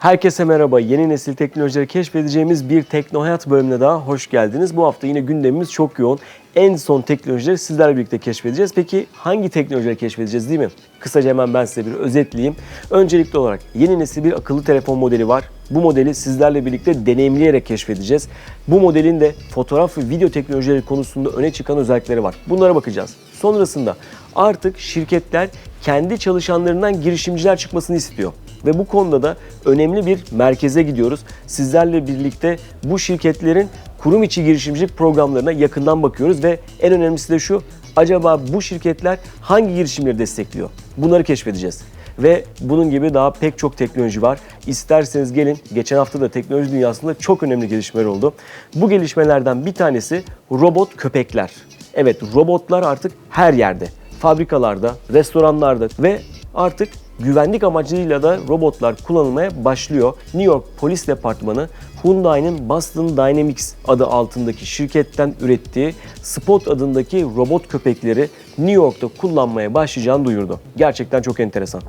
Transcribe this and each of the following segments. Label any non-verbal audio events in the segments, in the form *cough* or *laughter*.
Herkese merhaba. Yeni nesil teknolojileri keşfedeceğimiz bir Teknohayat bölümüne daha hoş geldiniz. Bu hafta yine gündemimiz çok yoğun. En son teknolojileri sizlerle birlikte keşfedeceğiz. Peki hangi teknolojileri keşfedeceğiz değil mi? Kısaca hemen ben size bir özetleyeyim. Öncelikli olarak yeni nesil bir akıllı telefon modeli var. Bu modeli sizlerle birlikte deneyimleyerek keşfedeceğiz. Bu modelin de fotoğraf ve video teknolojileri konusunda öne çıkan özellikleri var. Bunlara bakacağız. Sonrasında artık şirketler kendi çalışanlarından girişimciler çıkmasını istiyor. Ve bu konuda da önemli bir merkeze gidiyoruz. Sizlerle birlikte bu şirketlerin kurum içi girişimcilik programlarına yakından bakıyoruz ve en önemlisi de şu. Acaba bu şirketler hangi girişimleri destekliyor? Bunları keşfedeceğiz. Ve bunun gibi daha pek çok teknoloji var. İsterseniz gelin, geçen hafta da teknoloji dünyasında çok önemli gelişmeler oldu. Bu gelişmelerden bir tanesi robot köpekler. Evet, robotlar artık her yerde. Fabrikalarda, restoranlarda ve artık güvenlik amacıyla da robotlar kullanılmaya başlıyor. New York Polis Departmanı Hyundai'nin Boston Dynamics adı altındaki şirketten ürettiği Spot adındaki robot köpekleri New York'ta kullanmaya başlayacağını duyurdu. Gerçekten çok enteresan.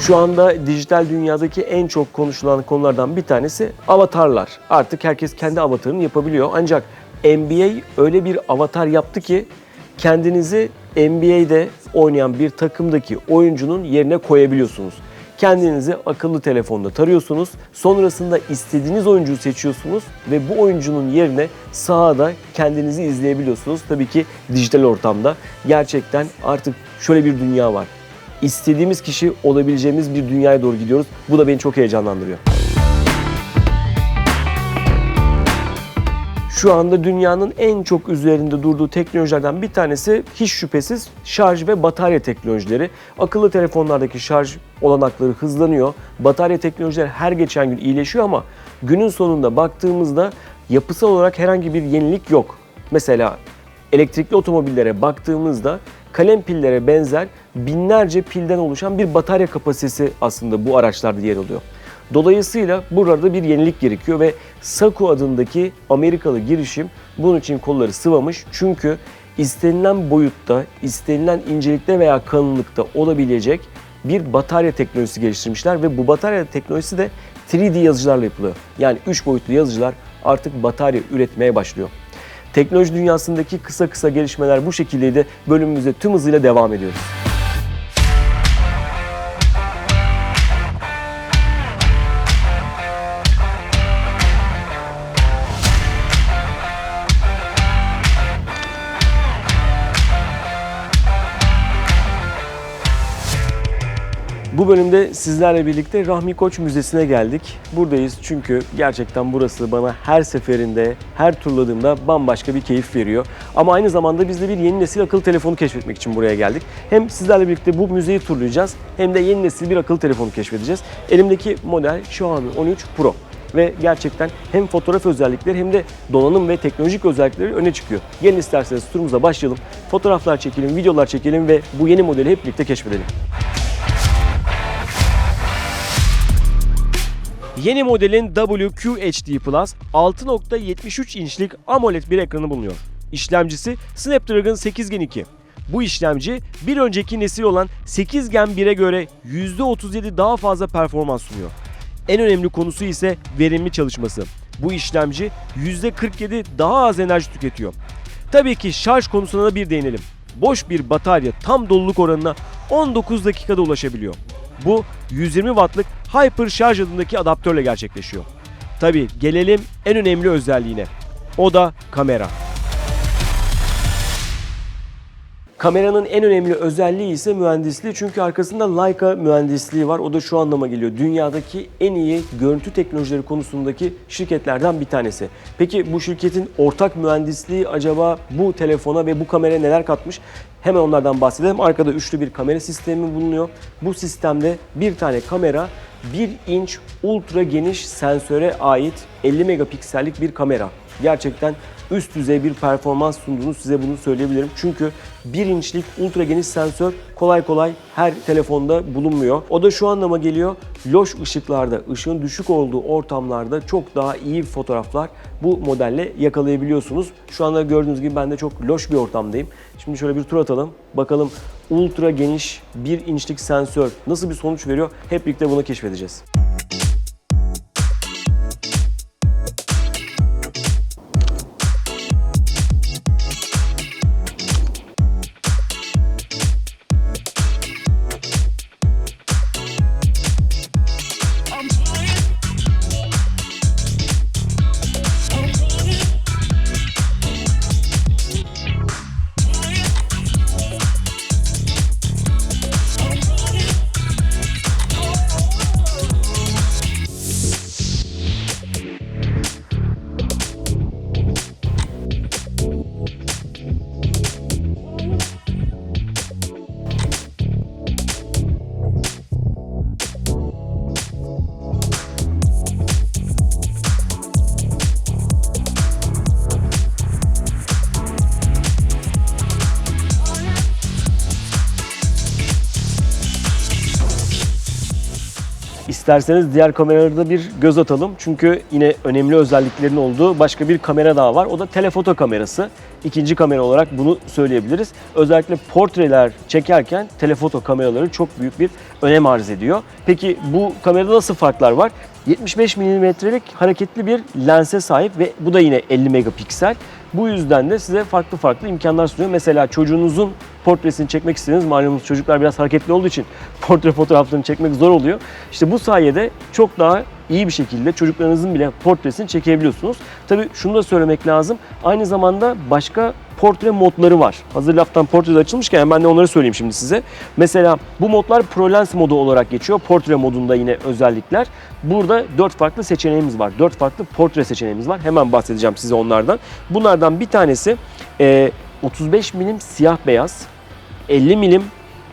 Şu anda dijital dünyadaki en çok konuşulan konulardan bir tanesi avatarlar. Artık herkes kendi avatarını yapabiliyor. Ancak NBA öyle bir avatar yaptı ki kendinizi NBA'de oynayan bir takımdaki oyuncunun yerine koyabiliyorsunuz. Kendinizi akıllı telefonda tarıyorsunuz. Sonrasında istediğiniz oyuncuyu seçiyorsunuz ve bu oyuncunun yerine sahada kendinizi izleyebiliyorsunuz. Tabii ki dijital ortamda. Gerçekten artık şöyle bir dünya var istediğimiz kişi olabileceğimiz bir dünyaya doğru gidiyoruz. Bu da beni çok heyecanlandırıyor. Şu anda dünyanın en çok üzerinde durduğu teknolojilerden bir tanesi hiç şüphesiz şarj ve batarya teknolojileri. Akıllı telefonlardaki şarj olanakları hızlanıyor. Batarya teknolojileri her geçen gün iyileşiyor ama günün sonunda baktığımızda yapısal olarak herhangi bir yenilik yok. Mesela elektrikli otomobillere baktığımızda kalem pillere benzer binlerce pilden oluşan bir batarya kapasitesi aslında bu araçlarda yer alıyor. Dolayısıyla burada bir yenilik gerekiyor ve Saku adındaki Amerikalı girişim bunun için kolları sıvamış. Çünkü istenilen boyutta, istenilen incelikte veya kalınlıkta olabilecek bir batarya teknolojisi geliştirmişler ve bu batarya teknolojisi de 3D yazıcılarla yapılıyor. Yani 3 boyutlu yazıcılar artık batarya üretmeye başlıyor. Teknoloji dünyasındaki kısa kısa gelişmeler bu şekildeydi. Bölümümüze tüm hızıyla devam ediyoruz. Bu bölümde sizlerle birlikte Rahmi Koç Müzesi'ne geldik. Buradayız çünkü gerçekten burası bana her seferinde, her turladığımda bambaşka bir keyif veriyor. Ama aynı zamanda biz de bir yeni nesil akıllı telefonu keşfetmek için buraya geldik. Hem sizlerle birlikte bu müzeyi turlayacağız hem de yeni nesil bir akıllı telefonu keşfedeceğiz. Elimdeki model Xiaomi 13 Pro ve gerçekten hem fotoğraf özellikleri hem de donanım ve teknolojik özellikleri öne çıkıyor. Gelin isterseniz turumuza başlayalım. Fotoğraflar çekelim, videolar çekelim ve bu yeni modeli hep birlikte keşfedelim. Yeni modelin WQHD Plus 6.73 inçlik AMOLED bir ekranı bulunuyor. İşlemcisi Snapdragon 8 Gen 2. Bu işlemci bir önceki nesil olan 8 Gen 1'e göre %37 daha fazla performans sunuyor. En önemli konusu ise verimli çalışması. Bu işlemci %47 daha az enerji tüketiyor. Tabii ki şarj konusuna da bir değinelim. Boş bir batarya tam doluluk oranına 19 dakikada ulaşabiliyor. Bu 120 wattlık Hyper şarj adındaki adaptörle gerçekleşiyor. Tabi gelelim en önemli özelliğine. O da kamera. Kameranın en önemli özelliği ise mühendisliği çünkü arkasında Leica mühendisliği var. O da şu anlama geliyor. Dünyadaki en iyi görüntü teknolojileri konusundaki şirketlerden bir tanesi. Peki bu şirketin ortak mühendisliği acaba bu telefona ve bu kameraya neler katmış? Hemen onlardan bahsedelim. Arkada üçlü bir kamera sistemi bulunuyor. Bu sistemde bir tane kamera 1 inç ultra geniş sensöre ait 50 megapiksellik bir kamera. Gerçekten üst düzey bir performans sunduğunu size bunu söyleyebilirim. Çünkü 1 inçlik ultra geniş sensör kolay kolay her telefonda bulunmuyor. O da şu anlama geliyor. Loş ışıklarda, ışığın düşük olduğu ortamlarda çok daha iyi fotoğraflar bu modelle yakalayabiliyorsunuz. Şu anda gördüğünüz gibi ben de çok loş bir ortamdayım. Şimdi şöyle bir tur atalım. Bakalım ultra geniş 1 inçlik sensör nasıl bir sonuç veriyor? Hep birlikte bunu keşfedeceğiz. İsterseniz diğer kameralara da bir göz atalım. Çünkü yine önemli özelliklerin olduğu başka bir kamera daha var. O da telefoto kamerası. İkinci kamera olarak bunu söyleyebiliriz. Özellikle portreler çekerken telefoto kameraları çok büyük bir önem arz ediyor. Peki bu kamerada nasıl farklar var? 75 milimetrelik hareketli bir lense sahip ve bu da yine 50 megapiksel. Bu yüzden de size farklı farklı imkanlar sunuyor. Mesela çocuğunuzun portresini çekmek istediğiniz malumunuz çocuklar biraz hareketli olduğu için *laughs* portre fotoğraflarını çekmek zor oluyor. İşte bu sayede çok daha iyi bir şekilde çocuklarınızın bile portresini çekebiliyorsunuz. Tabii şunu da söylemek lazım. Aynı zamanda başka portre modları var. Hazır laftan portre açılmışken ben de onları söyleyeyim şimdi size. Mesela bu modlar ProLens modu olarak geçiyor. Portre modunda yine özellikler. Burada 4 farklı seçeneğimiz var. 4 farklı portre seçeneğimiz var. Hemen bahsedeceğim size onlardan. Bunlardan bir tanesi e, 35 milim siyah beyaz, 50 milim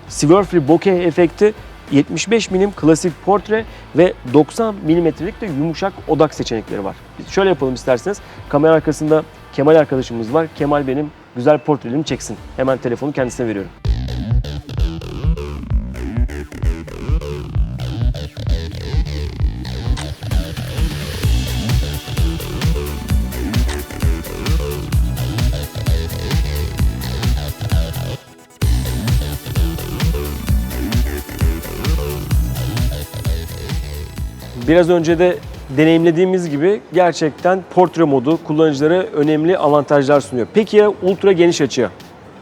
Silver Free bokeh efekti, 75 milim klasik portre ve 90 milimetrelik de yumuşak odak seçenekleri var. Şöyle yapalım isterseniz. Kamera arkasında Kemal arkadaşımız var. Kemal benim güzel portrelerimi çeksin. Hemen telefonu kendisine veriyorum. Biraz önce de deneyimlediğimiz gibi gerçekten portre modu kullanıcılara önemli avantajlar sunuyor. Peki ya ultra geniş açı?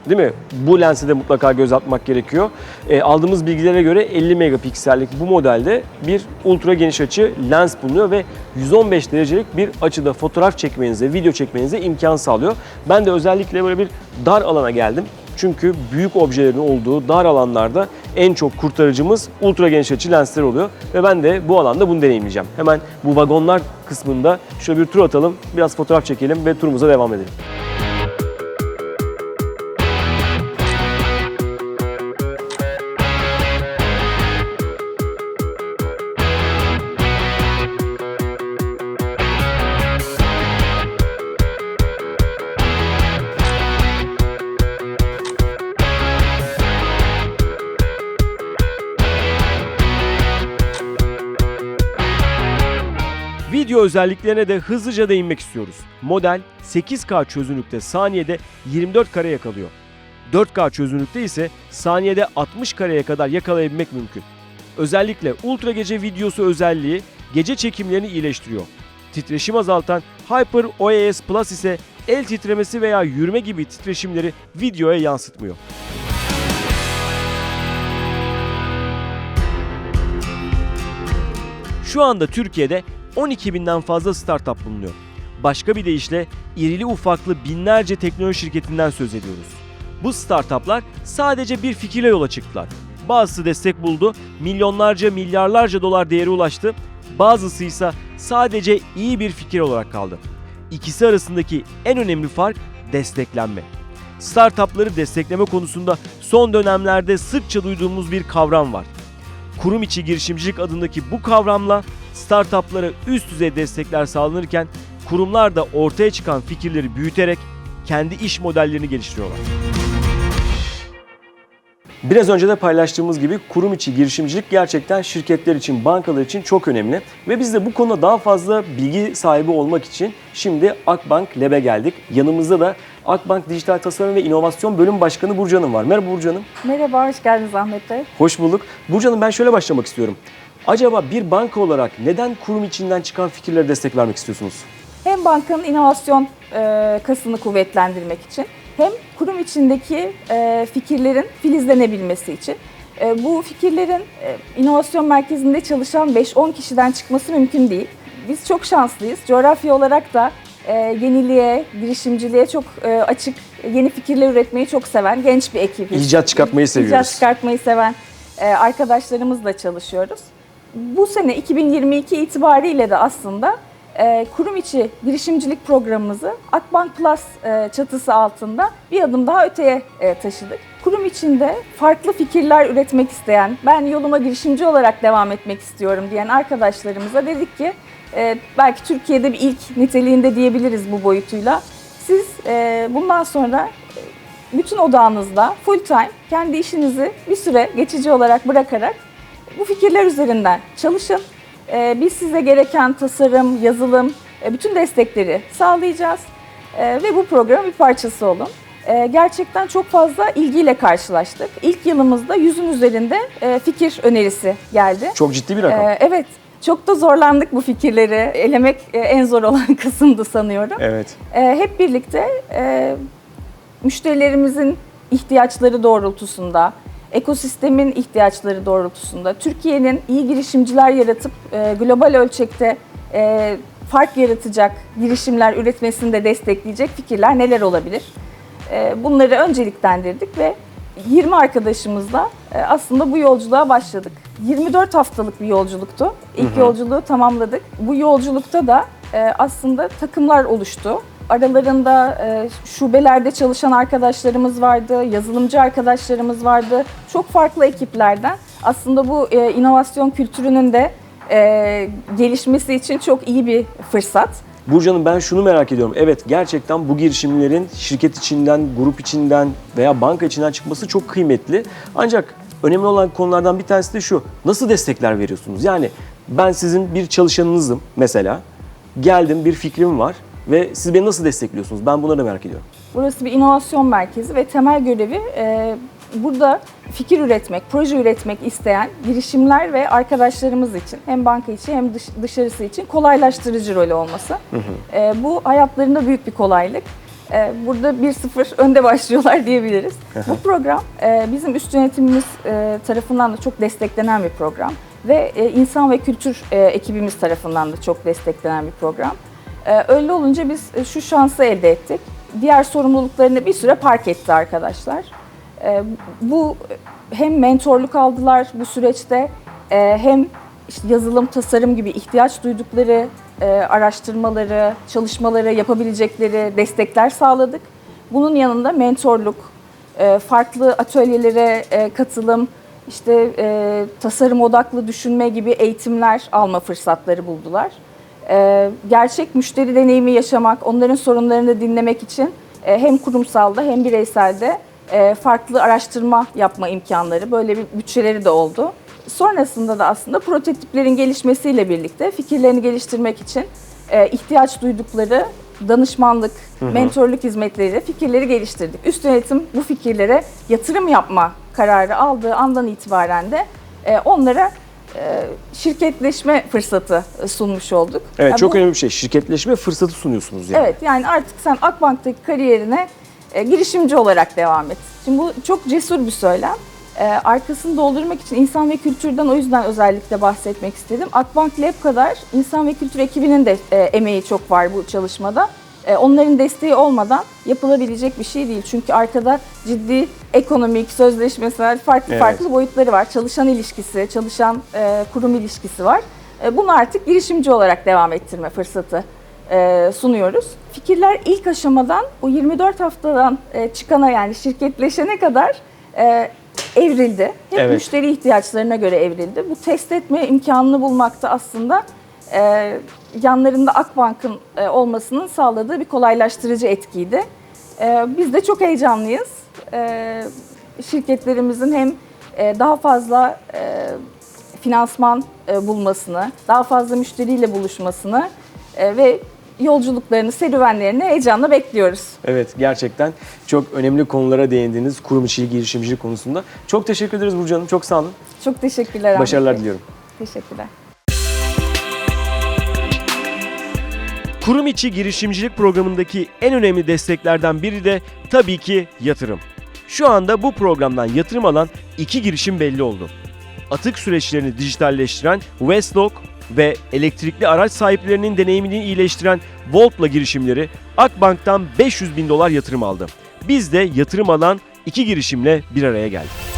Değil mi? Bu lense de mutlaka göz atmak gerekiyor. E, aldığımız bilgilere göre 50 megapiksellik bu modelde bir ultra geniş açı lens bulunuyor ve 115 derecelik bir açıda fotoğraf çekmenize, video çekmenize imkan sağlıyor. Ben de özellikle böyle bir dar alana geldim. Çünkü büyük objelerin olduğu dar alanlarda en çok kurtarıcımız ultra geniş açı lensler oluyor. Ve ben de bu alanda bunu deneyimleyeceğim. Hemen bu vagonlar kısmında şöyle bir tur atalım, biraz fotoğraf çekelim ve turumuza devam edelim. Özelliklerine de hızlıca değinmek istiyoruz. Model 8K çözünürlükte saniyede 24 kare yakalıyor. 4K çözünürlükte ise saniyede 60 kareye kadar yakalayabilmek mümkün. Özellikle ultra gece videosu özelliği gece çekimlerini iyileştiriyor. Titreşim azaltan Hyper OAS Plus ise el titremesi veya yürüme gibi titreşimleri videoya yansıtmıyor. Şu anda Türkiye'de 12 binden fazla startup bulunuyor. Başka bir deyişle irili ufaklı binlerce teknoloji şirketinden söz ediyoruz. Bu startuplar sadece bir fikirle yola çıktılar. Bazısı destek buldu, milyonlarca milyarlarca dolar değeri ulaştı. Bazısı ise sadece iyi bir fikir olarak kaldı. İkisi arasındaki en önemli fark desteklenme. Startupları destekleme konusunda son dönemlerde sıkça duyduğumuz bir kavram var. Kurum içi girişimcilik adındaki bu kavramla startuplara üst düzey destekler sağlanırken kurumlar da ortaya çıkan fikirleri büyüterek kendi iş modellerini geliştiriyorlar. Biraz önce de paylaştığımız gibi kurum içi girişimcilik gerçekten şirketler için, bankalar için çok önemli. Ve biz de bu konuda daha fazla bilgi sahibi olmak için şimdi Akbank Lab'e geldik. Yanımızda da Akbank Dijital Tasarım ve İnovasyon Bölüm Başkanı Burcu Hanım var. Merhaba Burcu Hanım. Merhaba, hoş geldiniz Ahmet Bey. Hoş bulduk. Burcu Hanım ben şöyle başlamak istiyorum. Acaba bir banka olarak neden kurum içinden çıkan fikirlere destek vermek istiyorsunuz? Hem bankanın inovasyon e, kasını kuvvetlendirmek için hem kurum içindeki e, fikirlerin filizlenebilmesi için. E, bu fikirlerin e, inovasyon merkezinde çalışan 5-10 kişiden çıkması mümkün değil. Biz çok şanslıyız. Coğrafya olarak da e, yeniliğe, girişimciliğe çok e, açık, yeni fikirler üretmeyi çok seven genç bir ekibiz. İcat çıkartmayı seviyoruz. İcat çıkartmayı seven e, arkadaşlarımızla çalışıyoruz. Bu sene 2022 itibariyle de aslında e, kurum içi girişimcilik programımızı Akbank Plus e, çatısı altında bir adım daha öteye e, taşıdık. Kurum içinde farklı fikirler üretmek isteyen, ben yoluma girişimci olarak devam etmek istiyorum diyen arkadaşlarımıza dedik ki e, belki Türkiye'de bir ilk niteliğinde diyebiliriz bu boyutuyla. Siz e, bundan sonra bütün odağınızda full time kendi işinizi bir süre geçici olarak bırakarak bu fikirler üzerinden çalışın. Ee, biz size gereken tasarım, yazılım, e, bütün destekleri sağlayacağız Ee, ve bu programın bir parçası olun. Ee, gerçekten çok fazla ilgiyle karşılaştık. İlk yılımızda yüzün üzerinde e, fikir önerisi geldi. Çok ciddi bir rakam. Ee, evet, çok da zorlandık bu fikirleri. Elemek e, en zor olan *laughs* kısımdı sanıyorum. Evet. Ee, hep birlikte e, müşterilerimizin ihtiyaçları doğrultusunda, ekosistemin ihtiyaçları doğrultusunda, Türkiye'nin iyi girişimciler yaratıp e, global ölçekte e, fark yaratacak girişimler üretmesini de destekleyecek fikirler neler olabilir? E, bunları önceliklendirdik ve 20 arkadaşımızla e, aslında bu yolculuğa başladık. 24 haftalık bir yolculuktu. İlk yolculuğu tamamladık. Bu yolculukta da e, aslında takımlar oluştu. Aralarında e, şubelerde çalışan arkadaşlarımız vardı, yazılımcı arkadaşlarımız vardı. Çok farklı ekiplerden aslında bu e, inovasyon kültürünün de e, gelişmesi için çok iyi bir fırsat. Burcu Hanım ben şunu merak ediyorum. Evet gerçekten bu girişimlerin şirket içinden, grup içinden veya banka içinden çıkması çok kıymetli. Ancak önemli olan konulardan bir tanesi de şu. Nasıl destekler veriyorsunuz? Yani ben sizin bir çalışanınızım mesela. Geldim bir fikrim var ve siz beni nasıl destekliyorsunuz? Ben bunları da merak ediyorum. Burası bir inovasyon merkezi ve temel görevi e, burada fikir üretmek, proje üretmek isteyen girişimler ve arkadaşlarımız için hem banka içi hem dış- dışarısı için kolaylaştırıcı rolü olması. E, bu hayatlarında büyük bir kolaylık. E, burada 1-0 önde başlıyorlar *laughs* diyebiliriz. bu program e, bizim üst yönetimimiz e, tarafından da çok desteklenen bir program ve e, insan ve kültür e, ekibimiz tarafından da çok desteklenen bir program. Ee, öyle olunca biz e, şu şansı elde ettik. Diğer sorumluluklarını bir süre park etti arkadaşlar. Ee, bu hem mentorluk aldılar bu süreçte e, hem işte yazılım, tasarım gibi ihtiyaç duydukları e, araştırmaları, çalışmaları yapabilecekleri destekler sağladık. Bunun yanında mentorluk, e, farklı atölyelere e, katılım, işte tasarım odaklı düşünme gibi eğitimler alma fırsatları buldular. Gerçek müşteri deneyimi yaşamak, onların sorunlarını dinlemek için hem kurumsalda hem bireyselde farklı araştırma yapma imkanları, böyle bir bütçeleri de oldu. Sonrasında da aslında prototiplerin gelişmesiyle birlikte fikirlerini geliştirmek için e, ihtiyaç duydukları danışmanlık, mentorluk hizmetleri, fikirleri geliştirdik. Üst yönetim bu fikirlere yatırım yapma kararı aldığı andan itibaren de e, onlara e, şirketleşme fırsatı sunmuş olduk. Evet Ya çok bu- önemli bir şey. Şirketleşme fırsatı sunuyorsunuz yani. Evet yani artık sen Akbank'taki kariyerine e, girişimci olarak devam et. Şimdi bu çok cesur bir söylem. E, arkasını doldurmak için insan ve kültürden o yüzden özellikle bahsetmek istedim. Akbank Lab kadar insan ve kültür ekibinin de e, emeği çok var bu çalışmada. E, onların desteği olmadan yapılabilecek bir şey değil. Çünkü arkada ciddi ekonomik, sözleşmesel farklı Evet. farklı boyutları var. Çalışan ilişkisi, çalışan e, kurum ilişkisi var. Bunu artık girişimci olarak devam ettirme fırsatı sunuyoruz. Fikirler ilk aşamadan o 24 haftadan çıkana yani şirketleşene kadar evrildi. Hep Evet. müşteri ihtiyaçlarına göre evrildi. Bu test etme imkanını bulmakta aslında e, yanlarında Akbank'ın e, olmasının sağladığı bir kolaylaştırıcı etkiydi. E, biz de çok heyecanlıyız. E, şirketlerimizin hem e, daha fazla e, finansman e, bulmasını, daha fazla müşteriyle buluşmasını e, ve yolculuklarını, serüvenlerini heyecanla bekliyoruz. Evet gerçekten çok önemli konulara değindiniz kurum içi girişimcilik konusunda. Çok teşekkür ederiz Burcu Hanım. Çok sağ olun. Çok teşekkürler. Ahmet Başarılar Bey. diliyorum. Teşekkürler. Kurum içi girişimcilik programındaki en önemli desteklerden biri de tabii ki yatırım. Şu anda bu programdan yatırım alan iki girişim belli oldu. Atık süreçlerini dijitalleştiren Westlock ve elektrikli araç sahiplerinin deneyimini iyileştiren Volt'la girişimleri Akbank'tan 500 bin dolar yatırım aldı. Biz de yatırım alan iki girişimle bir araya geldik.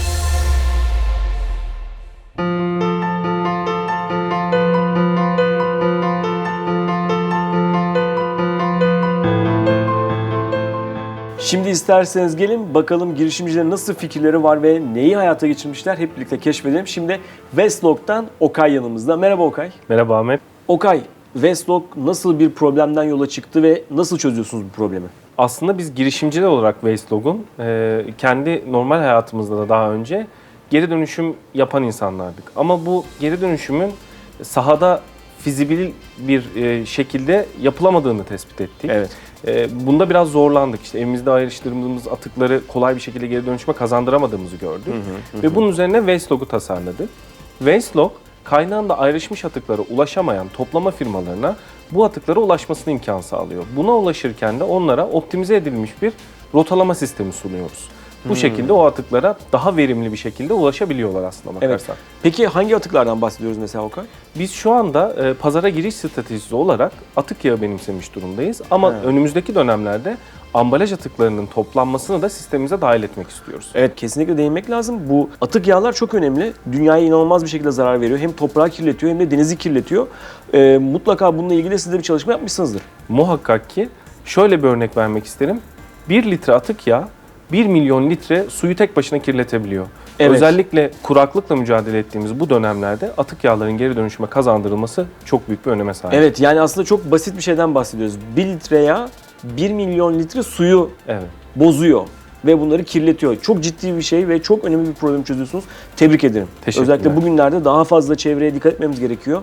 İsterseniz gelin bakalım girişimcilerin nasıl fikirleri var ve neyi hayata geçirmişler hep birlikte keşfedelim. Şimdi Westlock'tan Okay yanımızda. Merhaba Okay. Merhaba Ahmet. Okay, Westlock nasıl bir problemden yola çıktı ve nasıl çözüyorsunuz bu problemi? Aslında biz girişimciler olarak Wastelog'un e, kendi normal hayatımızda da daha önce geri dönüşüm yapan insanlardık. Ama bu geri dönüşümün sahada fizibil bir e, şekilde yapılamadığını tespit ettik. Evet. E, bunda biraz zorlandık. İşte evimizde ayrıştırdığımız atıkları kolay bir şekilde geri dönüşüme kazandıramadığımızı gördük. Ve bunun üzerine Wastelog'u tasarladık. Wastelog kaynağında ayrışmış atıklara ulaşamayan toplama firmalarına bu atıklara ulaşmasını imkan sağlıyor. Buna ulaşırken de onlara optimize edilmiş bir rotalama sistemi sunuyoruz. Bu şekilde o atıklara daha verimli bir şekilde ulaşabiliyorlar aslında Evet. bakarsan. Peki hangi atıklardan bahsediyoruz mesela Okay? Biz şu anda e, pazara giriş stratejisi olarak atık yağı benimsemiş durumdayız. Ama Evet. önümüzdeki dönemlerde ambalaj atıklarının toplanmasını da sistemimize dahil etmek istiyoruz. Evet kesinlikle değinmek lazım. Bu atık yağlar çok önemli. Dünyaya inanılmaz bir şekilde zarar veriyor. Hem toprağı kirletiyor hem de denizi kirletiyor. Ee, mutlaka bununla ilgili siz de bir çalışma yapmışsınızdır. Muhakkak ki şöyle bir örnek vermek isterim. 1 litre atık yağ 1 milyon litre suyu tek başına kirletebiliyor. Evet. Özellikle kuraklıkla mücadele ettiğimiz bu dönemlerde atık yağların geri dönüşüme kazandırılması çok büyük bir öneme sahip. Evet yani aslında çok basit bir şeyden bahsediyoruz. 1 litre yağ 1 milyon litre suyu Evet. bozuyor ve bunları kirletiyor. Çok ciddi bir şey ve çok önemli bir problem çözüyorsunuz. Tebrik ederim. Özellikle bugünlerde daha fazla çevreye dikkat etmemiz gerekiyor.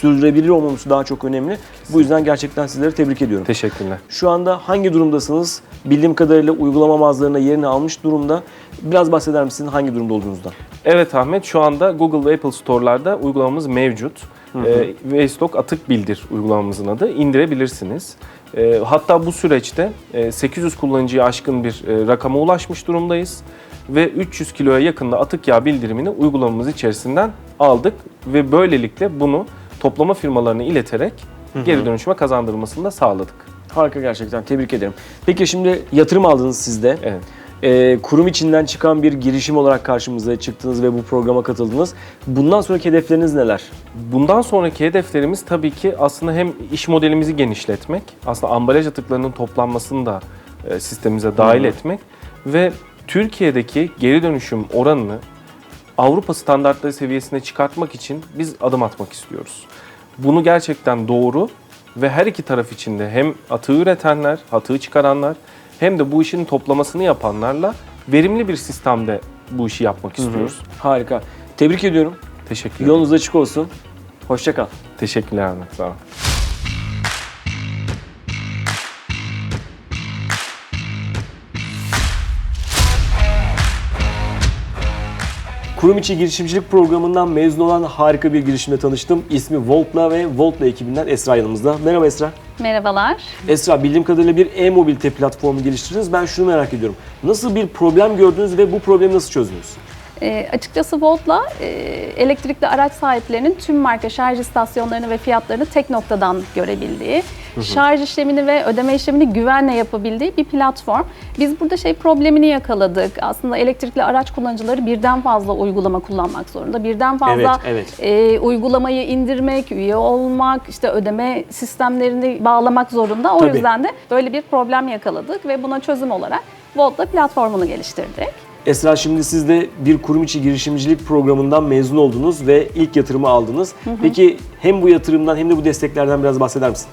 Sürdürülebilir olmamız daha çok önemli. Bu yüzden gerçekten sizleri tebrik ediyorum. Teşekkürler. Şu anda hangi durumdasınız? Bildiğim kadarıyla uygulama mağazalarına yerini almış durumda. Biraz bahseder misiniz hangi durumda olduğunuzdan? Evet Ahmet şu anda Google ve Apple Store'larda uygulamamız mevcut. Ee, Wastestock Atık Bildir uygulamamızın adı. İndirebilirsiniz. Ee, hatta bu süreçte e, 800 kullanıcıya aşkın bir e, rakama ulaşmış durumdayız. Ve 300 kiloya yakında atık yağ bildirimini uygulamamız içerisinden aldık. Ve böylelikle bunu toplama firmalarına ileterek geri dönüşüme kazandırılmasını da sağladık. Harika gerçekten tebrik ederim. Peki şimdi yatırım aldınız siz de. Evet. Ee, kurum içinden çıkan bir girişim olarak karşımıza çıktınız ve bu programa katıldınız. Bundan sonraki hedefleriniz neler? Bundan sonraki hedeflerimiz tabii ki aslında hem iş modelimizi genişletmek, aslında ambalaj atıklarının toplanmasını da e, sistemimize dahil etmek ve Türkiye'deki geri dönüşüm oranını Avrupa standartları seviyesine çıkartmak için biz adım atmak istiyoruz. Bunu gerçekten doğru ve her iki taraf için de hem atığı üretenler, atığı çıkaranlar hem de bu işin toplamasını yapanlarla verimli bir sistemde bu işi yapmak istiyoruz. Harika. Tebrik ediyorum. Teşekkür ederim. Yolunuz açık olsun. Hoşça kal. Teşekkürler Ahmet. Sağ olun. Kurum içi girişimcilik programından mezun olan harika bir girişimle tanıştım. İsmi Volt'la ve Volt'la ekibinden Esra yanımızda. Merhaba Esra. Merhabalar. Esra bildiğim kadarıyla bir e-mobilite platformu geliştirdiniz. Ben şunu merak ediyorum. Nasıl bir problem gördünüz ve bu problemi nasıl çözdünüz? E, açıkçası Volt'la e, elektrikli araç sahiplerinin tüm marka şarj istasyonlarını ve fiyatlarını tek noktadan görebildiği, şarj işlemini ve ödeme işlemini güvenle yapabildiği bir platform. Biz burada şey problemini yakaladık. Aslında elektrikli araç kullanıcıları birden fazla uygulama kullanmak zorunda. Birden fazla Evet, evet. e, uygulamayı indirmek, üye olmak, işte ödeme sistemlerini bağlamak zorunda. O Tabii. yüzden de böyle bir problem yakaladık ve buna çözüm olarak Volt'la platformunu geliştirdik. Esra şimdi siz de bir kurum içi girişimcilik programından mezun oldunuz ve ilk yatırımı aldınız. Peki hem bu yatırımdan hem de bu desteklerden biraz bahseder misin?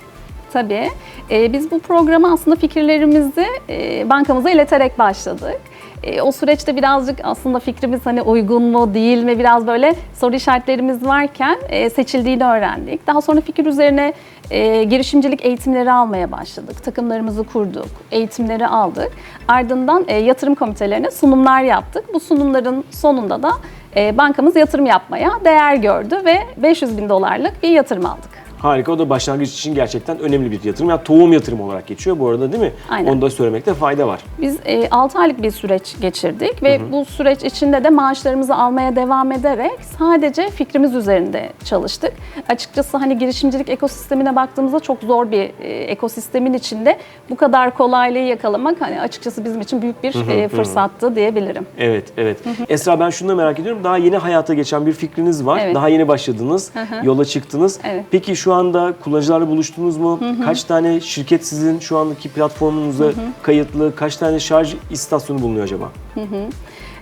Tabii. Ee, biz bu programa aslında fikirlerimizi e, bankamıza ileterek başladık. E, o süreçte birazcık aslında fikrimiz hani uygun mu değil mi biraz böyle soru işaretlerimiz varken e, seçildiğini öğrendik. Daha sonra fikir üzerine e, girişimcilik eğitimleri almaya başladık. Takımlarımızı kurduk, eğitimleri aldık. Ardından e, yatırım komitelerine sunumlar yaptık. Bu sunumların sonunda da e, bankamız yatırım yapmaya değer gördü ve 500 bin dolarlık bir yatırım aldık. Harika. O da başlangıç için gerçekten önemli bir yatırım. Yani tohum yatırımı olarak geçiyor bu arada değil mi? Aynen. Onu da söylemekte fayda var. Biz 6 aylık bir süreç geçirdik ve bu süreç içinde de maaşlarımızı almaya devam ederek sadece fikrimiz üzerinde çalıştık. Açıkçası hani girişimcilik ekosistemine baktığımızda çok zor bir e, ekosistemin içinde bu kadar kolaylığı yakalamak hani açıkçası bizim için büyük bir e, fırsattı diyebilirim. Evet, evet. Esra ben şunu da merak ediyorum. Daha yeni hayata geçen bir fikriniz var. Evet. Daha yeni başladınız. Yola çıktınız. Evet. Peki şu anda kullanıcılarla buluştunuz mu? Kaç tane şirket sizin şu andaki platformunuza kayıtlı? Kaç tane şarj istasyonu bulunuyor acaba?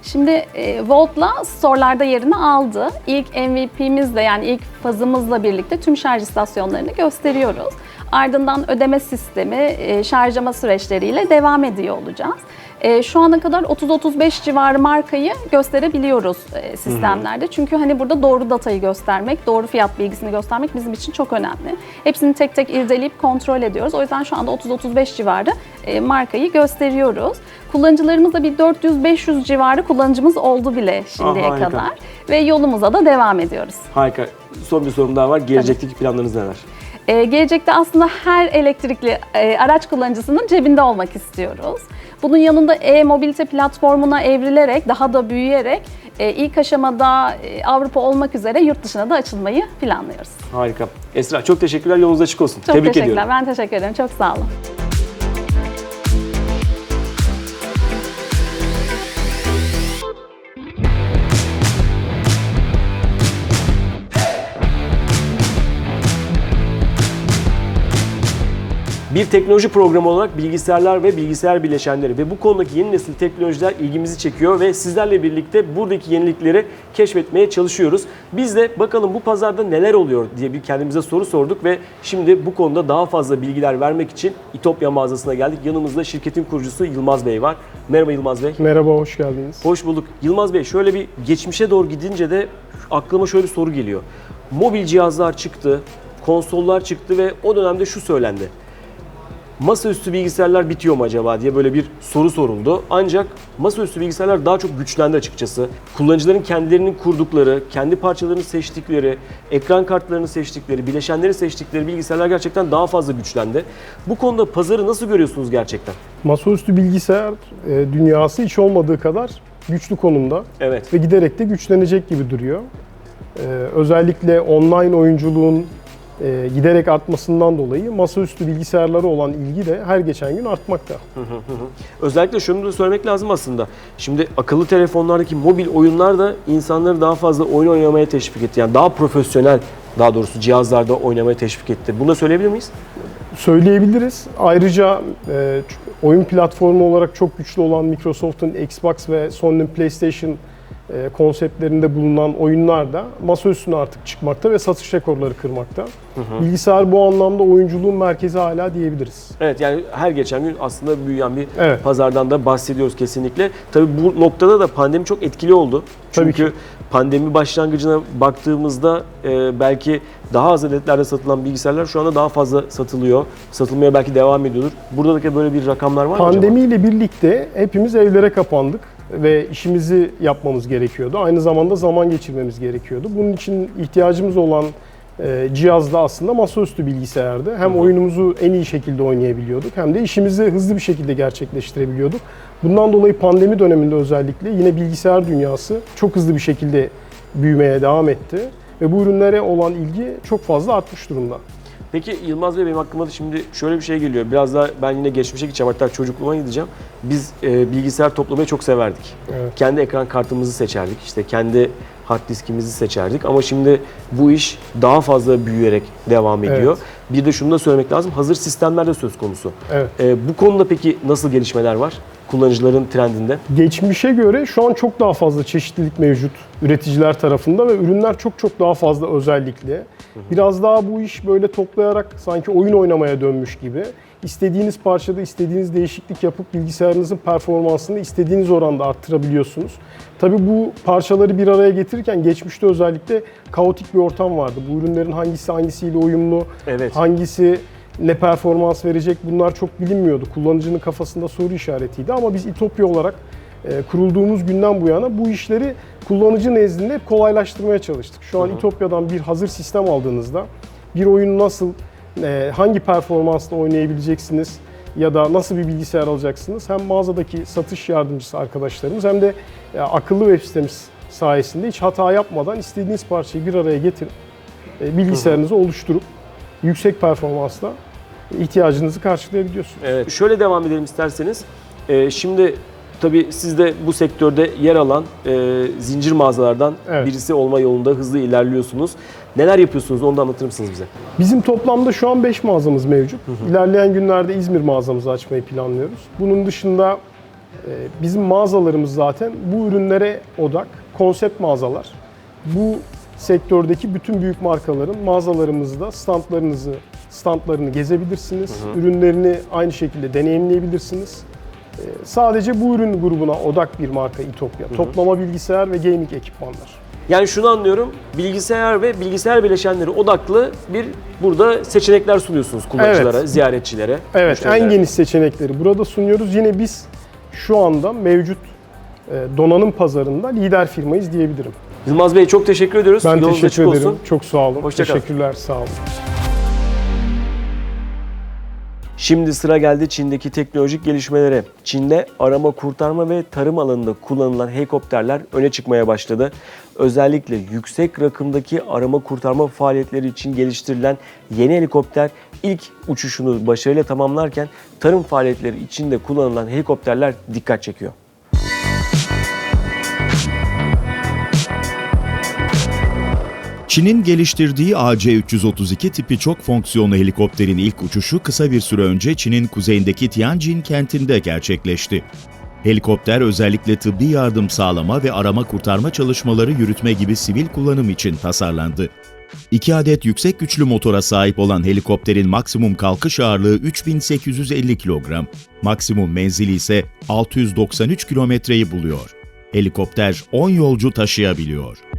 Şimdi e, Volt'la store'larda yerini aldı. İlk MVP'mizle yani ilk fazımızla birlikte tüm şarj istasyonlarını gösteriyoruz. Ardından ödeme sistemi, e, şarjlama süreçleriyle devam ediyor olacağız. E, şu ana kadar 30-35 civarı markayı gösterebiliyoruz e, sistemlerde. Çünkü hani burada doğru datayı göstermek, doğru fiyat bilgisini göstermek bizim için çok önemli. Hepsini tek tek irdeleyip kontrol ediyoruz. O yüzden şu anda 30-35 civarı markayı gösteriyoruz. Kullanıcılarımızda bir 400-500 civarı kullanıcımız oldu bile şimdiye harika. kadar. Ve yolumuza da devam ediyoruz. Harika. Son bir sorum daha var. Gelecekteki planlarınız neler? Ee, gelecekte aslında her elektrikli e, araç kullanıcısının cebinde olmak istiyoruz. Bunun yanında e-mobilite platformuna evrilerek, daha da büyüyerek e, ilk aşamada e, Avrupa olmak üzere yurt dışına da açılmayı planlıyoruz. Harika. Esra çok teşekkürler. Yolunuz açık olsun. Çok Tebrik teşekkürler. ediyorum. Ben teşekkür ederim. Çok sağ olun. Bir teknoloji programı olarak bilgisayarlar ve bilgisayar bileşenleri ve bu konudaki yeni nesil teknolojiler ilgimizi çekiyor ve sizlerle birlikte buradaki yenilikleri keşfetmeye çalışıyoruz. Biz de bakalım bu pazarda neler oluyor diye bir kendimize soru sorduk ve şimdi bu konuda daha fazla bilgiler vermek için İtopya mağazasına geldik. Yanımızda şirketin kurucusu Yılmaz Bey var. Merhaba Yılmaz Bey. Merhaba, hoş geldiniz. Hoş bulduk. Yılmaz Bey şöyle bir geçmişe doğru gidince de aklıma şöyle bir soru geliyor. Mobil cihazlar çıktı, konsollar çıktı ve o dönemde şu söylendi. Masaüstü bilgisayarlar bitiyor mu acaba diye böyle bir soru soruldu. Ancak masaüstü bilgisayarlar daha çok güçlendi açıkçası. Kullanıcıların kendilerinin kurdukları, kendi parçalarını seçtikleri, ekran kartlarını seçtikleri, bileşenleri seçtikleri bilgisayarlar gerçekten daha fazla güçlendi. Bu konuda pazarı nasıl görüyorsunuz gerçekten? Masaüstü bilgisayar e, dünyası hiç olmadığı kadar güçlü konumda Evet. ve giderek de güçlenecek gibi duruyor. E, özellikle online oyunculuğun e, giderek artmasından dolayı masaüstü bilgisayarlara olan ilgi de her geçen gün artmakta. Özellikle şunu da söylemek lazım aslında. Şimdi akıllı telefonlardaki mobil oyunlar da insanları daha fazla oyun oynamaya teşvik etti. Yani daha profesyonel daha doğrusu cihazlarda oynamaya teşvik etti. Bunu da söyleyebilir miyiz? Söyleyebiliriz. Ayrıca e, oyun platformu olarak çok güçlü olan Microsoft'un Xbox ve Sony'nin PlayStation konseptlerinde bulunan oyunlar da masaüstüne artık çıkmakta ve satış rekorları kırmakta. Bilgisayar bu anlamda oyunculuğun merkezi hala diyebiliriz. Evet yani her geçen gün aslında büyüyen bir Evet. pazardan da bahsediyoruz kesinlikle. Tabii bu noktada da pandemi çok etkili oldu. Tabii Çünkü pandemi başlangıcına baktığımızda e, belki daha az adetlerde satılan bilgisayarlar şu anda daha fazla satılıyor. Satılmaya belki devam ediyordur. Burada da böyle bir rakamlar var mı? Pandemiyle birlikte hepimiz evlere kapandık ve işimizi yapmamız gerekiyordu. Aynı zamanda zaman geçirmemiz gerekiyordu. Bunun için ihtiyacımız olan e, cihaz da aslında masaüstü bilgisayardı. Hem oyunumuzu en iyi şekilde oynayabiliyorduk hem de işimizi hızlı bir şekilde gerçekleştirebiliyorduk. Bundan dolayı pandemi döneminde özellikle yine bilgisayar dünyası çok hızlı bir şekilde büyümeye devam etti ve bu ürünlere olan ilgi çok fazla artmış durumda. Peki Yılmaz Bey benim aklıma da şimdi şöyle bir şey geliyor. Biraz daha ben yine geçmişe gideceğim hatta çocukluğuma gideceğim. Biz e, bilgisayar toplamayı çok severdik. Evet. Kendi ekran kartımızı seçerdik. işte kendi hard diskimizi seçerdik. Ama şimdi bu iş daha fazla büyüyerek devam ediyor. Bir de şunu da söylemek lazım. Hazır sistemler de söz konusu. Evet. E, bu konuda peki nasıl gelişmeler var? Kullanıcıların trendinde? Geçmişe göre şu an çok daha fazla çeşitlilik mevcut üreticiler tarafında ve ürünler çok çok daha fazla özellikli. Biraz daha bu iş böyle toplayarak sanki oyun oynamaya dönmüş gibi. İstediğiniz parçada istediğiniz değişiklik yapıp bilgisayarınızın performansını istediğiniz oranda arttırabiliyorsunuz. Tabii bu parçaları bir araya getirirken geçmişte özellikle kaotik bir ortam vardı. Bu ürünlerin hangisi hangisiyle uyumlu, Evet. hangisi ne performans verecek bunlar çok bilinmiyordu. Kullanıcının kafasında soru işaretiydi ama biz İtopya olarak e, kurulduğumuz günden bu yana bu işleri kullanıcı nezdinde hep kolaylaştırmaya çalıştık. Şu an İtopya'dan bir hazır sistem aldığınızda bir oyunu nasıl, e, hangi performansla oynayabileceksiniz ya da nasıl bir bilgisayar alacaksınız hem mağazadaki satış yardımcısı arkadaşlarımız hem de e, akıllı web sitemiz sayesinde hiç hata yapmadan istediğiniz parçayı bir araya getirip bilgisayarınızı oluşturup yüksek performansla ihtiyacınızı karşılayabiliyorsunuz. Evet. Şöyle devam edelim isterseniz. Ee, şimdi tabii siz de bu sektörde yer alan e, zincir mağazalardan Evet. birisi olma yolunda hızlı ilerliyorsunuz. Neler yapıyorsunuz onu da anlatır mısınız bize? Bizim toplamda şu an 5 mağazamız mevcut. İlerleyen günlerde İzmir mağazamızı açmayı planlıyoruz. Bunun dışında e, bizim mağazalarımız zaten bu ürünlere odak, konsept mağazalar. Bu sektördeki bütün büyük markaların mağazalarımızda standlarınızı, standlarını gezebilirsiniz. Ürünlerini aynı şekilde deneyimleyebilirsiniz. E, Sadece bu ürün grubuna odak bir marka İtopya. Toplama bilgisayar ve gaming ekipmanlar. Yani şunu anlıyorum. Bilgisayar ve bilgisayar bileşenleri odaklı bir burada seçenekler sunuyorsunuz kullanıcılara, Evet. ziyaretçilere. Evet, müşterilere. en geniş seçenekleri burada sunuyoruz. Yine biz şu anda mevcut e, donanım pazarında lider firmayız diyebilirim. Yılmaz Bey çok teşekkür ediyoruz. Ben Yolunuz teşekkür ederim. olsun. Çok sağ olun. Hoşça. Teşekkürler, sağ olun. Şimdi sıra geldi Çin'deki teknolojik gelişmelere. Çin'de arama, kurtarma ve tarım alanında kullanılan helikopterler öne çıkmaya başladı. Özellikle yüksek rakımdaki arama kurtarma faaliyetleri için geliştirilen yeni helikopter ilk uçuşunu başarıyla tamamlarken tarım faaliyetleri içinde kullanılan helikopterler dikkat çekiyor. Çin'in geliştirdiği AC-332 tipi çok fonksiyonlu helikopterin ilk uçuşu kısa bir süre önce Çin'in kuzeyindeki Tianjin kentinde gerçekleşti. Helikopter özellikle tıbbi yardım sağlama ve arama kurtarma çalışmaları yürütme gibi sivil kullanım için tasarlandı. İki adet yüksek güçlü motora sahip olan helikopterin maksimum kalkış ağırlığı 3850 kilogram, maksimum menzili ise 693 kilometreyi buluyor. Helikopter 10 yolcu taşıyabiliyor.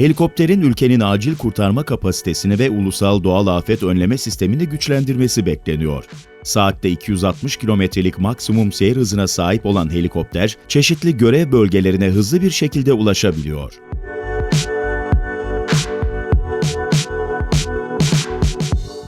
Helikopterin ülkenin acil kurtarma kapasitesini ve ulusal doğal afet önleme sistemini güçlendirmesi bekleniyor. Saatte 260 kilometrelik maksimum seyir hızına sahip olan helikopter, çeşitli görev bölgelerine hızlı bir şekilde ulaşabiliyor.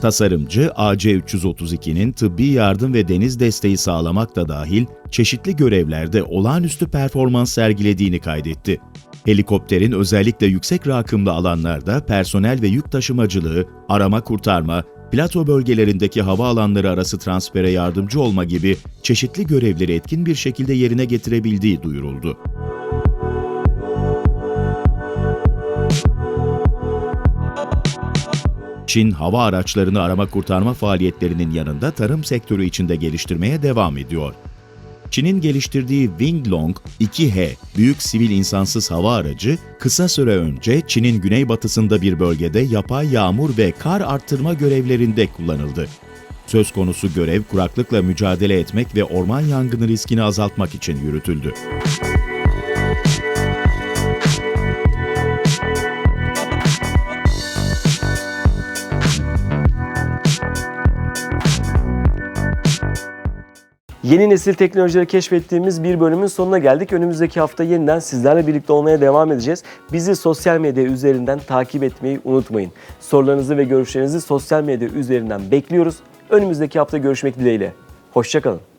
Tasarımcı AC-332'nin tıbbi yardım ve deniz desteği sağlamak da dahil çeşitli görevlerde olağanüstü performans sergilediğini kaydetti. Helikopterin özellikle yüksek rakımlı alanlarda personel ve yük taşımacılığı, arama kurtarma, plato bölgelerindeki hava alanları arası transfere yardımcı olma gibi çeşitli görevleri etkin bir şekilde yerine getirebildiği duyuruldu. Çin, hava araçlarını arama kurtarma faaliyetlerinin yanında tarım sektörü içinde geliştirmeye devam ediyor. Çin'in geliştirdiği Winglong 2H büyük sivil insansız hava aracı kısa süre önce Çin'in güneybatısında bir bölgede yapay yağmur ve kar arttırma görevlerinde kullanıldı. Söz konusu görev kuraklıkla mücadele etmek ve orman yangını riskini azaltmak için yürütüldü. Yeni nesil teknolojileri keşfettiğimiz bir bölümün sonuna geldik. Önümüzdeki hafta yeniden sizlerle birlikte olmaya devam edeceğiz. Bizi sosyal medya üzerinden takip etmeyi unutmayın. Sorularınızı ve görüşlerinizi sosyal medya üzerinden bekliyoruz. Önümüzdeki hafta görüşmek dileğiyle. Hoşçakalın.